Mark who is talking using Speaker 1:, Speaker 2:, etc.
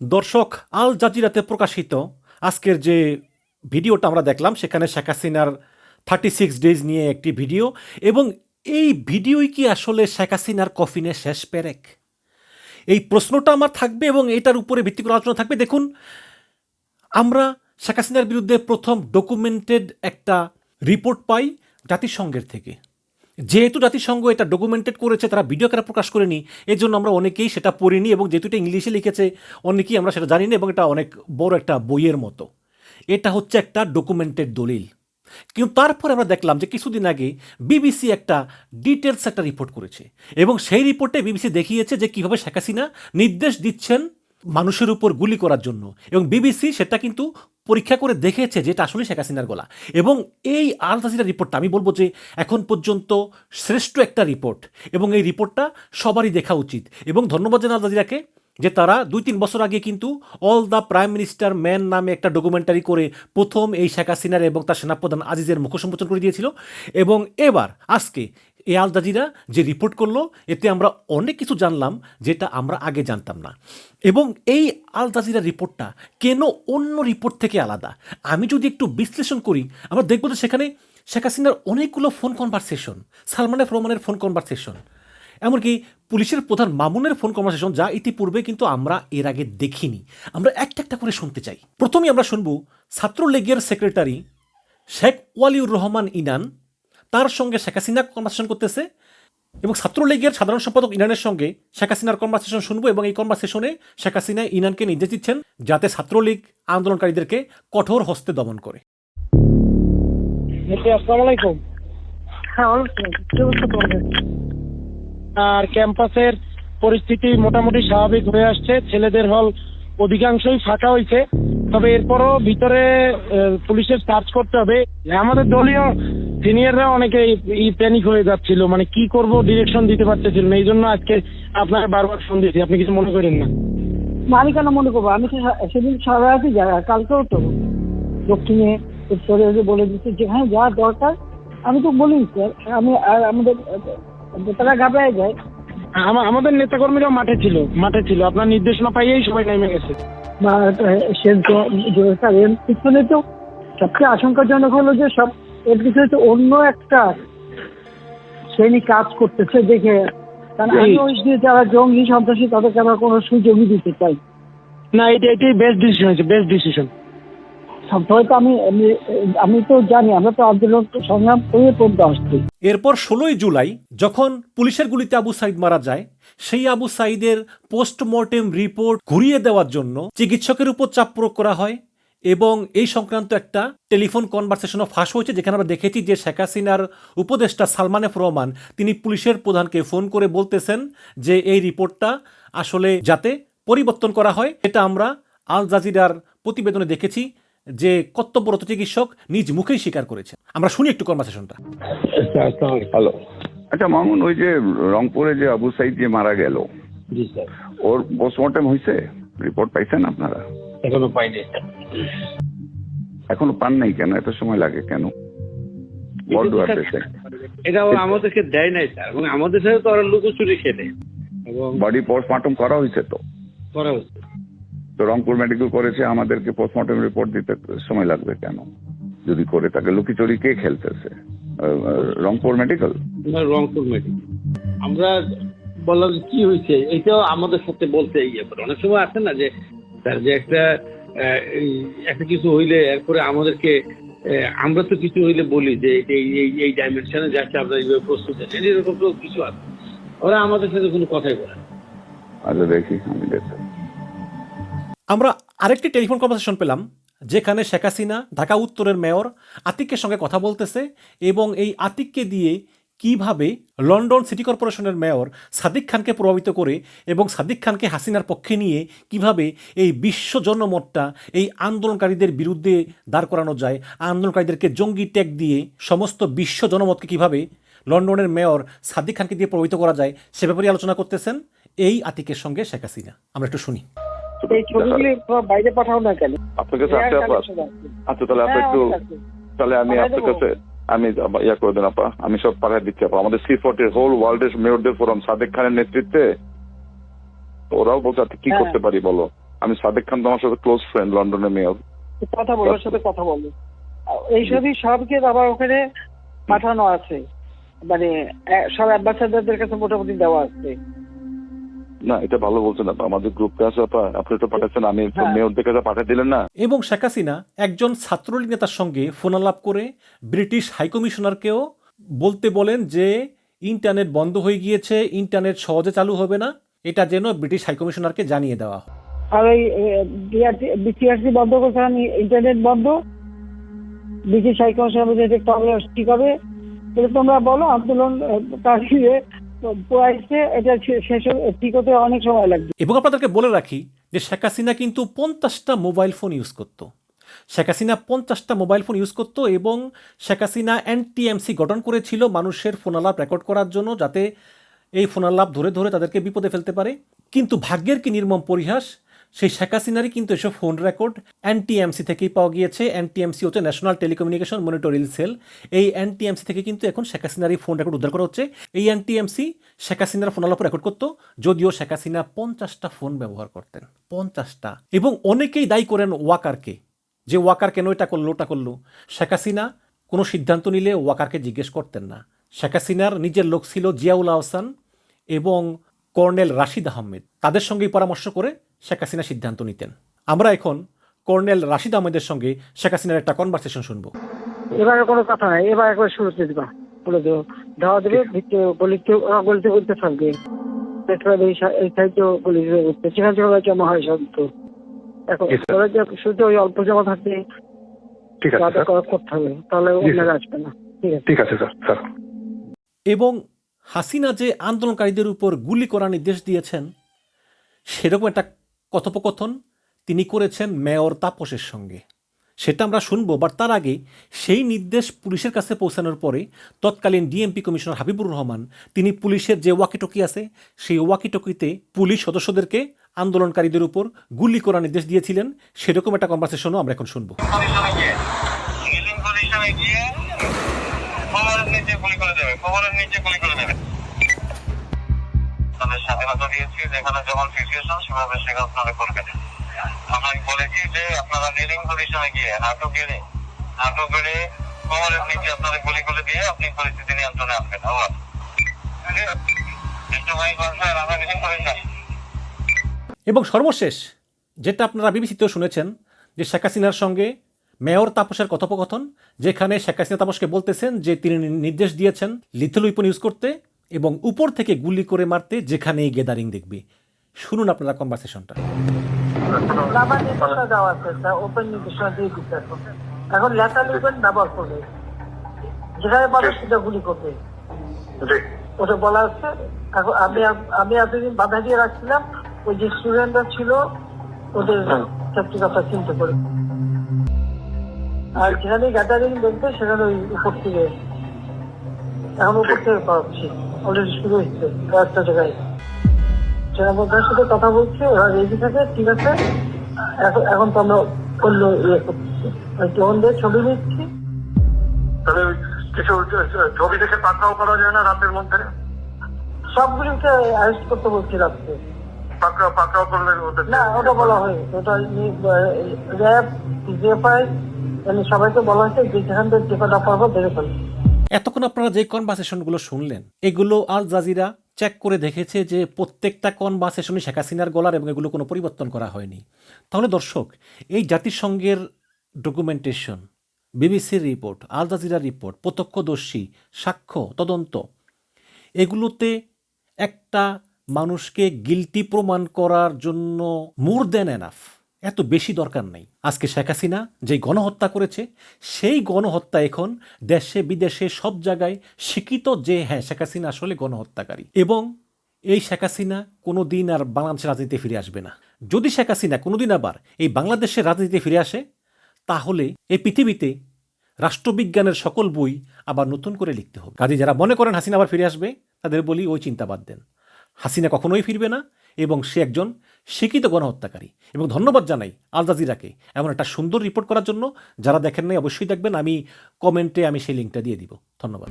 Speaker 1: দর্শক আল জাজিরাতে প্রকাশিত। আজকের যে ভিডিওটা আমরা দেখলাম, সেখানে শেখ হাসিনার থার্টি সিক্স ডেজ নিয়ে একটি ভিডিও। এবং এই ভিডিওই কি আসলে শেখ হাসিনার কফিনের শেষ পেরেক? এই প্রশ্নটা আমার থাকবে এবং এটার উপরে ভিত্তি করে আলোচনা থাকবে। দেখুন, আমরা শেখ হাসিনার বিরুদ্ধে প্রথম ডকুমেন্টেড একটা রিপোর্ট পাই জাতিসংঘের থেকে। যেহেতু জাতিসংঘ এটা ডকুমেন্টেড করেছে, তারা ভিডিও আকারে প্রকাশ করেনি? এর জন্য আমরা অনেকেই সেটা পড়িনি এবং যেহেতু এটা ইংলিশে লিখেছে, অনেকেই আমরা সেটা জানি না এবং এটা অনেক বড় একটা বইয়ের মতো। এটা হচ্ছে একটা ডকুমেন্টেড দলিল। কিন্তু তারপরে আমরা দেখলাম যে কিছুদিন আগে বিবিসি একটা ডিটেলস একটা রিপোর্ট করেছে এবং সেই রিপোর্টে বিবিসি দেখিয়েছে যে কীভাবে শেখ হাসিনা নির্দেশ দিচ্ছেন মানুষের উপর গুলি করার জন্য। এবং বিবিসি সেটা কিন্তু পরীক্ষা করে দেখেছে যে এটা আসলে শেখ হাসিনার গলা। এবং এই আল জাজিরা রিপোর্টটা আমি বলব যে এখন পর্যন্ত শ্রেষ্ঠ একটা রিপোর্ট। এবং এই রিপোর্টটা সবারই দেখা উচিত। এবং ধন্যবাদ জানাই আল জাজিরাকে যে তারা দুই তিন বছর আগে কিন্তু all the prime minister man নামে একটা ডকুমেন্টারি করে প্রথম এই শেখ হাসিনার এবং তার সেনাপ্রধান আজিজের মুখ সম্বোধন করে দিয়েছিল। এবং এবার, আজকে এ আল জাজিরা যে রিপোর্ট করল, এতে আমরা অনেক কিছু জানলাম যেটা আমরা আগে জানতাম না। এবং এই আল জাজিরা রিপোর্টটা কেন অন্য রিপোর্ট থেকে আলাদা? আমি যদি একটু বিশ্লেষণ করি, আমরা দেখব যে সেখানে শেখ হাসিনার অনেকগুলো ফোন কনভারসেশন সালমান এফ রহমানের ফোন কনভারসেশন এমনকি পুলিশের প্রধান মামুনের ফোন কনভারসেশন যা ইতিপূর্বে কিন্তু আমরা এর আগে দেখিনি। আমরা একটা একটা করে শুনতে চাই। প্রথমেই আমরা শুনব ছাত্রলীগের সেক্রেটারি শেখ ওয়ালিউর রহমান ইনান তার সঙ্গে শেখ হাসিনা কনভারসেশন করতেছে এবং ছাত্রলীগের সাধারণ সম্পাদক ইনানের সঙ্গে শেখ হাসিনার কনভারসেশন শুনব এবং এই কনভারসেশনে শেখ হাসিনা ইনানকে নির্দেশ দিচ্ছেন যাতে ছাত্রলীগ আন্দোলনকারীদেরকে কঠোর হস্তে দমন করে।
Speaker 2: জি আসসালামু আলাইকুম।
Speaker 3: হ্যাঁ
Speaker 2: আর ক্যাম্পাসের পরিস্থিতি মোটামুটি স্বাভাবিক হয়ে আসছে। ছেলেদের হল অধিকাংশই ফাঁকা হয়েছে তবে এরপরও ভিতরে পুলিশের সার্চ করতে হবে। আমাদের দলীয় সিনিয়ররা অনেকে ই প্যানিক হয়ে যাচ্ছিল মানে কি করব ডিরেকশন দিতে পারতেছিল না এই জন্য আজকে আপনাকে বারবার ফোন দিয়েছি আপনি কিছু মনে করেন না।
Speaker 3: আমি কেন মনে করব? আমি তো সেদিন সারা আর কালকেও তো দক্ষিণে উত্তরে যে বলে দিচ্ছি যেখানে যা দরকার। আমি তো বলি স্যার আমি আর আমাদের আহ, তারা ঘাবড়ায় যায়।
Speaker 2: আমা- আমাদের নেতাকর্মীরাও মাঠে ছিল মাঠে ছিল। আপনার নির্দেশনা পাইয়েই সবাই নেমে গেছে।
Speaker 3: পিছনে তো সবচেয়ে আশঙ্কাজনক হলো যে সব এর পিছনে অন্য একটা শ্রেণি কাজ করতেছে দেখে কারণ আমি ওই যে যারা জঙ্গি সন্ত্রাসী তাদেরকে আমরা কোনো সুযোগই দিতে চাই।
Speaker 2: না এটা এটাই বেস্ট ডিসিশন হয়েছে বেস্ট ডিসিশন
Speaker 3: সবসময় তো আমি আমি- আমি তো জানি আমরা তো আন্দোলন সংগ্রাম করে পড়তে আসছি।
Speaker 1: এরপর ষোলোই জুলাই যখন পুলিশের গুলিতে আবু সাইদ মারা যায় সেই আবু সাইদের পোস্টমর্টেম রিপোর্ট ঘুরিয়ে দেওয়ার জন্য চিকিৎসকের উপর চাপ প্রয়োগ করা হয়। এবং এই সংক্রান্ত একটা টেলিফোন কনভারসেশনও ফাঁস হয়েছে যেখানে আমরা দেখেছি যে শেখ হাসিনার উপদেষ্টা সালমান এফ রহমান তিনি পুলিশের প্রধানকে ফোন করে বলতেছেন যে এই রিপোর্টটা আসলে যাতে পরিবর্তন করা হয়। এটা আমরা আল জাজিরার প্রতিবেদনে দেখেছি যে কর্তব্যরত চিকিৎসক নিজ মুখেই স্বীকার করেছেন। আমরা শুনি একটু কনভারসেশনটা।
Speaker 4: হ্যালো। আচ্ছা মামুন ওই যে রংপুরে যে আবু সাইদ যে মারা গেল ওর পোস্টমর্টম হয়েছে? রিপোর্ট পাইছেন আপনারা?
Speaker 2: এখনও পাইনি।
Speaker 4: এখনও পান নাই কেন? এত সময় লাগে কেন?
Speaker 5: এটা আমাদেরকে দেয় নাই স্যার। এবং আমাদের সাথে তো ওরা লুকোচুরি খেলে। এবং
Speaker 4: বডি পোস্টমর্টম করা হয়েছে তো?
Speaker 5: করা হচ্ছে
Speaker 4: তো রংপুর মেডিকেল করেছে আমাদেরকে পোস্টমর্টম রিপোর্ট দিতে সময় লাগবে কেন? যদি করে তাকে লুকিচুরি কে খেলতেছে? রংপুর মেডিকেল
Speaker 5: রংপুর মেডিকেল আমরা বললাম কি হয়েছে? এইটাও আমাদের সাথে বলতে ইয়ে করে। অনেক সময় আছে না যে স্যার যে একটা আহ, এই একটা কিছু হইলে এরপরে আমাদেরকে আমরা তো কিছু হইলে বলি যে এই এই এই ডাইমেনশনে যাচ্ছে আমরা এইভাবে প্রস্তুত আছি। এরকম তো কিছু আছে। ওরা আমাদের সাথে কোনো কথাই বলে
Speaker 4: আচ্ছা দেখি আমি
Speaker 1: আমরা আরেকটি টেলিফোন কনভারসেশন পেলাম যেখানে শেখ হাসিনা ঢাকা উত্তরের মেয়র আতিকের সঙ্গে কথা বলতেছে এবং এই আতিককে দিয়ে কীভাবে লন্ডন সিটি কর্পোরেশনের মেয়র সাদিক খানকে প্রভাবিত করে এবং সাদিক খানকে হাসিনার পক্ষে নিয়ে কীভাবে এই বিশ্ব জনমতটা এই আন্দোলনকারীদের বিরুদ্ধে দাঁড় করানো যায় আন্দোলনকারীদেরকে জঙ্গি ট্যাগ দিয়ে সমস্ত বিশ্ব জনমতকে কীভাবে লন্ডনের মেয়র সাদিক খানকে দিয়ে প্রভাবিত করা যায় সে ব্যাপারে আলোচনা করতেছেন এই আতিকের সঙ্গে শেখ হাসিনা। আমরা একটু শুনি।
Speaker 3: এই বাইরে পাঠাও না কেন?
Speaker 6: আপনার কাছে আচ্ছা তাহলে আপনি
Speaker 3: হ্যাঁ,
Speaker 6: একটু তাহলে আমি আপনার কাছে আমি ইয়া করে দেন আপা আমি সব পাঠিয়ে দিচ্ছি আপা। আমাদের সি ফোর্টির হোল ওয়ার্ল্ডের মেয়রদের ফোরাম সাদেক খানের নেতৃত্বে। ওরাও বলছে কি
Speaker 3: হ্যাঁ।
Speaker 6: করতে পারি বলো? আমি সাদেক খান তোমার সাথে ক্লোজ ফ্রেন্ড লন্ডনের মেয়র
Speaker 3: কথা বলো সাথে কথা বলো। এইসবই সবকে আবার ওখানে পাঠানো আছে। মানে সব অ্যাম্বাসাডারদের কাছে মোটামুটি দেওয়া আছে।
Speaker 6: না এটা ভালো বলছেন আপা আমাদের গ্রুপে আছে আপা আপনি তো পাঠাচ্ছেন আমি। মেয়রদের কাছে পাঠিয়ে দিলেন না।
Speaker 1: এবং শেখ হাসিনা একজন ছাত্রলীগ নেতার সঙ্গে ফোনালাপ করে ব্রিটিশ হাইকমিশনারকেও বলতে বলেন যে ইন্টারনেট বন্ধ হয়ে গিয়েছে ইন্টারনেট সহজে চালু হবে না। এটা যেন ব্রিটিশ হাইকমিশনারকে জানিয়ে দেওয়া হয়।
Speaker 3: আর ওই বিসিআরসি বন্ধ আমি ইন্টারনেট বন্ধ। ব্রিটিশ হাইকমিশন যে প্রবলেম ঠিক হবে এটা তোমরা বলো আন্দোলন এটা
Speaker 1: এবং আপনাদেরকে বলে রাখি যে শেখ হাসিনা কিন্তু পঞ্চাশটা মোবাইল ফোন ইউজ করতো। শেখ হাসিনা পঞ্চাশটা মোবাইল ফোন ইউজ করতো এবং শেখ হাসিনা এনটিএমসি গঠন করেছিল মানুষের ফোনালাপ রেকর্ড করার জন্য যাতে এই ফোনালাপ ধরে ধরে তাদেরকে বিপদে ফেলতে পারে। কিন্তু ভাগ্যের কি নির্মম পরিহাস সেই শেখ হাসিনারই কিন্তু এসব ফোন রেকর্ড এনটিএমসি থেকেই পাওয়া গিয়েছে। এনটিএমসি হচ্ছে ন্যাশনাল টেলিকমিউনিকেশন মনিটরিং সেল এই এনটিএমসি থেকে কিন্তু এখন শেখ হাসিনার এই ফোন রেকর্ড উদ্ধার করা হচ্ছে। এই এনটিএমসি শেখ হাসিনার ফোন আলাপ রেকর্ড করতো, যদিও শেখ হাসিনা পঞ্চাশটা ফোন ব্যবহার করতেন। পঞ্চাশটা। এবং অনেকেই দায়ী করেন ওয়াকারকে, যে ওয়াকার কেন এটা করল, ওটা করল। শেখ হাসিনা কোনো সিদ্ধান্ত নিলে ওয়াকারকে জিজ্ঞেস করতেন না। শেখ হাসিনার নিজের লোক ছিল জিয়াউল আহসান এবং কর্নেল রাশিদ আহমেদ। তাদের সঙ্গেই পরামর্শ করে শেখ হাসিনা সিদ্ধান্ত নিতেন। আমরা এখন কর্নেল রাশিদ আহমেদের সঙ্গে শেখ হাসিনার একটা কনভারসেশন শুনব।
Speaker 3: এবারে কোনো কথা নাই এবার একবার শুরুতে দিবা বলে দেবো। দেওয়া দেবে বলিতে বলতে বলতে থাকবে। পেট্রোল এই সা- এই সাইডে বলি উঠতে সেখান থেকে জমা হয় সব তো এখন ওরা যে শুরুতে ওই অল্প জমা থাকবে
Speaker 7: ঠিক আছে
Speaker 3: করতে হবে তাহলে ওনারা আসবে না। ঠিক আছে।
Speaker 7: ঠিক আছে স্যার স্যার
Speaker 1: এবং হাসিনা যে আন্দোলনকারীদের উপর গুলি করার নির্দেশ দিয়েছেন সেরকম একটা কথোপকথন তিনি করেছেন মেয়র তাপসের সঙ্গে। সেটা আমরা শুনব, বাট তার আগে সেই নির্দেশ পুলিশের কাছে পৌঁছানোর পরে তৎকালীন ডিএমপি কমিশনার হাবিবুর রহমান, তিনি পুলিশের যে ওয়াকিটকি আছে, সেই ওয়াকিটকিতে পুলিশ সদস্যদেরকে আন্দোলনকারীদের উপর গুলি করার নির্দেশ দিয়েছিলেন। সেরকম একটা কনভারসেশনও আমরা এখন শুনব।
Speaker 8: নিচে গুলি করে দেবে নিচে গুলি করে দেবে। তাদের স্বাধীনতা দিয়েছি, যেখানে যেমন সিচুয়েশন সেভাবে সেখানে আপনারা করবেন। আমরা বলেছি যে আপনারা লিডিং পজিশনে গিয়ে নাটক গেলে নাটক গেলে কভারের নিচে আপনারা গুলি করে দিয়ে আপনি পরিস্থিতি নিয়ন্ত্রণে আনবেন। আবার
Speaker 1: এবং সর্বশেষ, যেটা আপনারা বিবিসিতেও শুনেছেন, যে শেখ হাসিনার সঙ্গে মেয়র তাপসের কথোপকথন, যেখানে শেখ হাসিনা তাপসকে বলতেছেন যে তিনি নির্দেশ দিয়েছেন লিথল উইপন ইউজ করতে এবং উপর থেকে গুলি করে মারতে যেখানেই গেদারিং দেখবে। শুনুন আপনারা কনভারসেশনটা
Speaker 3: এখন এখন লেখা লিখবেন ব্যবহার করবে। যেখানে পাবে সেটা গুলি করবে।
Speaker 7: জি।
Speaker 3: ওটা বলা আছে এখন আমি আমি এতদিন বাধা দিয়ে রাখছিলাম ওই যে স্টুডেন্টরা ছিল ওদের সেফটি কথা চিন্তা করে। আর যেখানে গ্যাদারিং দেখবে সেখানে ওই উপর থেকে এখন উপর থেকে পাচ্ছি অলরেডি শুরু হচ্ছে কয়েকটা জায়গায়। সাথে কথা বলছি ওরা রেডি থাকে ঠিক আছে। এখন এখন তো আমরা অন্য ইয়ে টোনদের ছবি নিচ্ছি।
Speaker 7: কিছু ছবি দেখে পাকড়াও করা যায় না রাতের মধ্যে?
Speaker 3: সবগুলিকে অ্যারেস্ট করতে বলছি রাত্রে।
Speaker 7: পাকড়াও পাকড়াও করলে
Speaker 3: না ওটা বলা হয় ওটা র্যাব মানে সবাইকে বলা হয়েছে যে যেখান থেকে কটা পারব দেখে ফেলবে
Speaker 1: এতক্ষণ আপনারা যে কনভারসেশনগুলো শুনলেন, এগুলো আল জাজিরা চেক করে দেখেছে যে প্রত্যেকটা কনভারসেশনই শেখ হাসিনার গলার এবং এগুলো কোনো পরিবর্তন করা হয়নি। তাহলে দর্শক, এই জাতিসংঘের ডকুমেন্টেশন বিবিসির রিপোর্ট আল জাজিরা রিপোর্ট প্রত্যক্ষদর্শী, সাক্ষ্য, তদন্ত, এগুলোতে একটা মানুষকে গিলটি প্রমাণ করার জন্য মোর দেন এনাফ এত বেশি দরকার নেই। আজকে শেখ হাসিনা যে গণহত্যা করেছে, সেই গণহত্যা এখন দেশে, বিদেশে, সব জায়গায় স্বীকৃত যে হ্যাঁ শেখ হাসিনা আসলে গণহত্যাকারী। এবং এই শেখ হাসিনা কোনো দিন আর বাংলাদেশের রাজনীতিতে ফিরে আসবে না। যদি শেখ হাসিনা কোনোদিন আবার এই বাংলাদেশের রাজনীতিতে ফিরে আসে, তাহলে এই পৃথিবীতে রাষ্ট্রবিজ্ঞানের সকল বই আবার নতুন করে লিখতে হবে। কাজে যারা মনে করেন হাসিনা আবার ফিরে আসবে, তাদের বলি ওই চিন্তা বাদ দেন। হাসিনা কখনোই ফিরবে না এবং সে একজন শিক্ষিত গণহত্যাকারী। এবং ধন্যবাদ জানাই আল জাজিরাকে এমন একটা সুন্দর রিপোর্ট করার জন্য। যারা দেখেন নাই, অবশ্যই দেখবেন। আমি কমেন্টে আমি সেই লিঙ্কটা দিয়ে দিব। ধন্যবাদ।